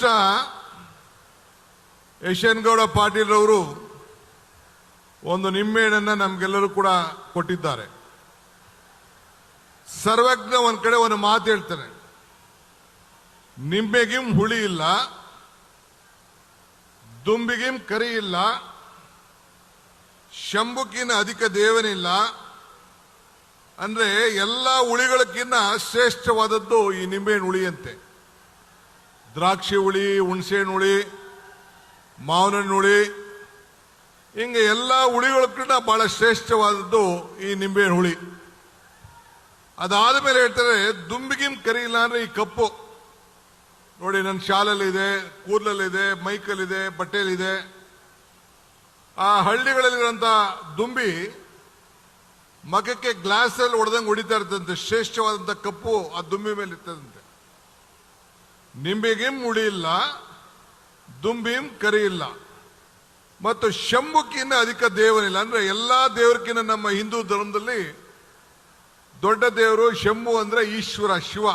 ತಕ್ಷಣ ಯಶನ್ಗೌಡ ಪಾಟೀಲ್ ಅವರು ಒಂದು ನಿಂಬೆಹಣ್ಣನ್ನ ನಮ್ಗೆಲ್ಲರೂ ಕೂಡ ಕೊಟ್ಟಿದ್ದಾರೆ. ಸರ್ವಜ್ಞ ಒಂದ್ ಕಡೆ ಒಂದು ಮಾತು ಹೇಳ್ತಾನೆ. ನಿಂಬೆಗಿಂ ಹುಳಿ ಇಲ್ಲ, ದುಂಬಿಗಿಂ ಕರಿ ಇಲ್ಲ ಶಂಭುಕಿನ ಅಧಿಕ ದೇವನಿಲ್ಲ, ಅಂದ್ರೆ ಎಲ್ಲ ಹುಳಿಗಳಕ್ಕಿನ್ನ ಶ್ರೇಷ್ಠವಾದದ್ದು ಈ ನಿಂಬೆಹಣ್ಣು ಹುಳಿ ಅಂತೆ. ದ್ರಾಕ್ಷಿ ಹುಳಿ, ಹುಣಸೆಹಣ್ಣು ಹುಳಿ, ಮಾವಿನಹಣ್ಣು ಹುಳಿ, ಹಿಂಗೆ ಎಲ್ಲ ಹುಳಿಗಳಕ್ಕಿಂತ ಬಹಳ ಶ್ರೇಷ್ಠವಾದದ್ದು ಈ ನಿಂಬೆಹಣ್ಣು ಹುಳಿ. ಅದಾದ ಮೇಲೆ ಹೇಳ್ತಾರೆ ದುಂಬಿಗಿಂ ಕರಿ ಇಲ್ಲ ಅಂದ್ರೆ ಈ ಕಪ್ಪು. ನೋಡಿ ನನ್ನ ಶಾಲಲ್ಲಿದೆ ಕೂದಲಲ್ಲಿದೆ ಮೈಕಲ್ಲಿದೆ ಬಟ್ಟೆಯಲ್ಲಿದೆ ಆ ಹಳ್ಳಿಗಳಲ್ಲಿರುವಂತ ದುಂಬಿ ಮಗಕ್ಕೆ ಗ್ಲಾಸ್ ಅಲ್ಲಿ ಹೊಡೆದಂಗೆ ಹೊಡಿತಾ ಇರ್ತದಂತೆ ಶ್ರೇಷ್ಠವಾದಂತ ಕಪ್ಪು ಆ ದುಂಬಿ ಮೇಲೆ ಇರ್ತದಂತೆ. ನಿಂಬೆಗಿಂ ಉಳಿಯಿಲ್ಲ ದುಂಬಿಂ ಕರಿಯಿಲ್ಲ ಮತ್ತು ಶಂಭುಕ್ಕಿಂತ ಅಧಿಕ ದೇವನಿಲ್ಲ. ಅಂದ್ರೆ ಎಲ್ಲಾ ದೇವರಕ್ಕಿಂತ ನಮ್ಮ ಹಿಂದೂ ಧರ್ಮದಲ್ಲಿ ದೊಡ್ಡ ದೇವರು ಶಂಭು ಅಂದ್ರೆ ಈಶ್ವರ ಶಿವ.